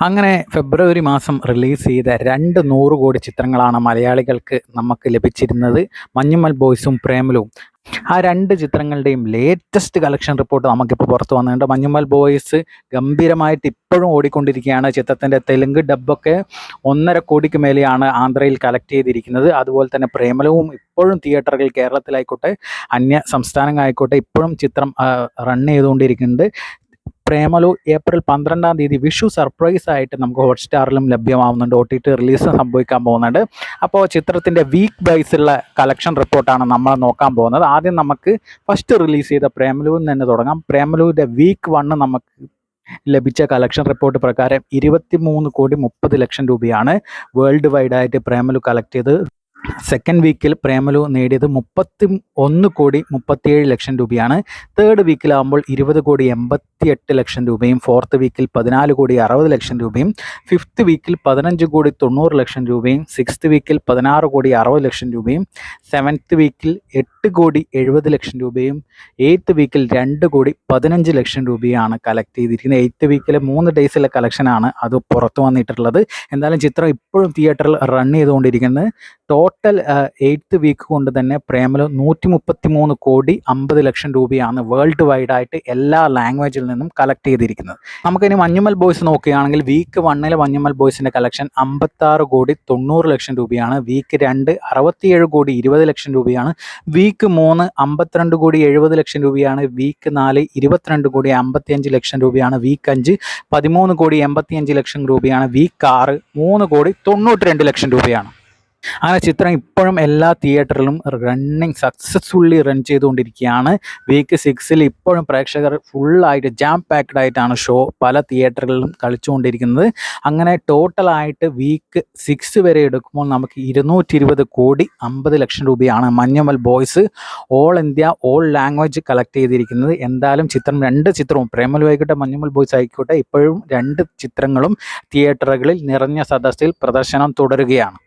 അങ്ങനെ ഫെബ്രുവരി മാസം റിലീസ് ചെയ്ത രണ്ട് നൂറ് കോടി ചിത്രങ്ങളാണ് മലയാളികൾക്ക് നമുക്ക് ലഭിച്ചിരുന്നത്. മഞ്ഞുമൽ ബോയ്സും പ്രേമലും. ആ രണ്ട് ചിത്രങ്ങളുടെയും ലേറ്റസ്റ്റ് കളക്ഷൻ റിപ്പോർട്ട് നമുക്കിപ്പോൾ പുറത്ത് വന്നിട്ടുണ്ട്. മഞ്ഞുമൽ ബോയ്സ് ഗംഭീരമായിട്ട് ഇപ്പോഴും ഓടിക്കൊണ്ടിരിക്കുകയാണ്. ചിത്രത്തിന്റെ തെലുങ്ക് ഡബ്ബൊക്കെ ഒന്നര കോടിക്ക് മേലെയാണ് ആന്ധ്രയിൽ കളക്ട് ചെയ്തിരിക്കുന്നത്. അതുപോലെ തന്നെ പ്രേമലവും ഇപ്പോഴും തിയേറ്ററുകൾ കേരളത്തിലായിക്കോട്ടെ അന്യ സംസ്ഥാനങ്ങളായിക്കോട്ടെ ഇപ്പോഴും ചിത്രം റൺ ചെയ്തുകൊണ്ടിരിക്കുന്നുണ്ട്. പ്രേമലു ഏപ്രിൽ പന്ത്രണ്ടാം തീയതി വിഷു സർപ്രൈസ് ആയിട്ട് നമുക്ക് ഹോട്ട്സ്റ്റാറിലും ലഭ്യമാവുന്നുണ്ട്. ഒ ടി ടി റിലീസ് സംഭവിക്കാൻ പോകുന്നുണ്ട്. അപ്പോൾ ചിത്രത്തിന്റെ വീക്ക് ബൈസുള്ള കളക്ഷൻ റിപ്പോർട്ടാണ് നമ്മൾ നോക്കാൻ പോകുന്നത്. ആദ്യം നമുക്ക് ഫസ്റ്റ് റിലീസ് ചെയ്ത പ്രേമലുവിൽ നിന്ന് തന്നെ തുടങ്ങാം. പ്രേമലുവിന്റെ വീക്ക് വണ്ണ് നമുക്ക് ലഭിച്ച കളക്ഷൻ റിപ്പോർട്ട് പ്രകാരം ഇരുപത്തി കോടി മുപ്പത് ലക്ഷം രൂപയാണ് വേൾഡ് വൈഡായിട്ട് പ്രേമലു കളക്ട് ചെയ്ത് സെക്കൻഡ് വീക്കിൽ പ്രേമലു നേടിയത് മുപ്പത്തി ഒന്ന് കോടി മുപ്പത്തിയേഴ് ലക്ഷം രൂപയാണ്. തേർഡ് വീക്കിലാകുമ്പോൾ ഇരുപത് കോടി എൺപത്തി എട്ട് ലക്ഷം രൂപയും ഫോർത്ത് വീക്കിൽ പതിനാല് കോടി അറുപത് ലക്ഷം രൂപയും ഫിഫ്ത്ത് വീക്കിൽ പതിനഞ്ച് കോടി തൊണ്ണൂറ് ലക്ഷം രൂപയും സിക്സ്ത് വീക്കിൽ പതിനാറ് കോടി അറുപത് ലക്ഷം രൂപയും സെവൻത്ത് വീക്കിൽ എട്ട് കോടി എഴുപത് ലക്ഷം രൂപയും എയ്ത്ത് വീക്കിൽ രണ്ട് കോടി പതിനഞ്ച് ലക്ഷം രൂപയാണ് കളക്ട് ചെയ്തിരിക്കുന്നത്. എയ്ത്ത് വീക്കിലെ മൂന്ന് ഡേയ്സിലെ കളക്ഷനാണ് അത് പുറത്തു വന്നിട്ടുള്ളത്. എന്തായാലും ചിത്രം ഇപ്പോഴും തിയേറ്ററിൽ റൺ ചെയ്തുകൊണ്ടിരിക്കുന്നത്. ടോട്ടൽ എയ്ത്ത് വീക്ക് കൊണ്ട് തന്നെ പ്രേമലു നൂറ്റി മുപ്പത്തി മൂന്ന് കോടി അമ്പത് ലക്ഷം രൂപയാണ് വേൾഡ് വൈഡ് ആയിട്ട് എല്ലാ ലാംഗ്വേജിൽ നിന്നും കളക്ട് ചെയ്തിരിക്കുന്നത്. നമുക്കിനി മഞ്ഞുമൽ ബോയ്സ് നോക്കുകയാണെങ്കിൽ വീക്ക് വണ്ണിലെ മഞ്ഞുമൽ ബോയ്സിന്റെ കളക്ഷൻ അമ്പത്താറ് കോടി തൊണ്ണൂറ് ലക്ഷം രൂപയാണ്. വീക്ക് രണ്ട് അറുപത്തിയേഴ് കോടി ഇരുപത് ലക്ഷം രൂപയാണ്. വീക്ക് മൂന്ന് അമ്പത്തിരണ്ട് കോടി എഴുപത് ലക്ഷം രൂപയാണ്. വീക്ക് നാല് ഇരുപത്തിരണ്ട് കോടി അമ്പത്തിയഞ്ച് ലക്ഷം രൂപയാണ്. വീക്ക് അഞ്ച് പതിമൂന്ന് കോടി എൺപത്തിയഞ്ച് ലക്ഷം രൂപയാണ്. വീക്ക് ആറ് മൂന്ന് കോടി തൊണ്ണൂറ്റി രണ്ട് ലക്ഷം രൂപയാണ്. അങ്ങനെ ചിത്രം ഇപ്പോഴും എല്ലാ തിയേറ്ററിലും റണ്ണിങ് സക്സസ്ഫുള്ളി റൺ ചെയ്തുകൊണ്ടിരിക്കുകയാണ്. വീക്ക് സിക്സിൽ ഇപ്പോഴും പ്രേക്ഷകർ ഫുള്ളായിട്ട് ജാം പാക്ഡ് ആയിട്ടാണ് ഷോ പല തിയേറ്ററുകളിലും കളിച്ചുകൊണ്ടിരിക്കുന്നത്. അങ്ങനെ ടോട്ടലായിട്ട് വീക്ക് സിക്സ് വരെ എടുക്കുമ്പോൾ നമുക്ക് ഇരുന്നൂറ്റി ഇരുപത് കോടി അമ്പത് ലക്ഷം രൂപയാണ് Manjummel boys all India all language collect ചെയ്തിരിക്കുന്നത്. എന്തായാലും ചിത്രം രണ്ട് ചിത്രവും പ്രേമലു ആയിക്കോട്ടെ മഞ്ഞുമൽ ബോയ്സ് ആയിക്കോട്ടെ ഇപ്പോഴും രണ്ട് ചിത്രങ്ങളും തിയേറ്ററുകളിൽ നിറഞ്ഞ സദസ്സിൽ പ്രദർശനം തുടരുകയാണ്.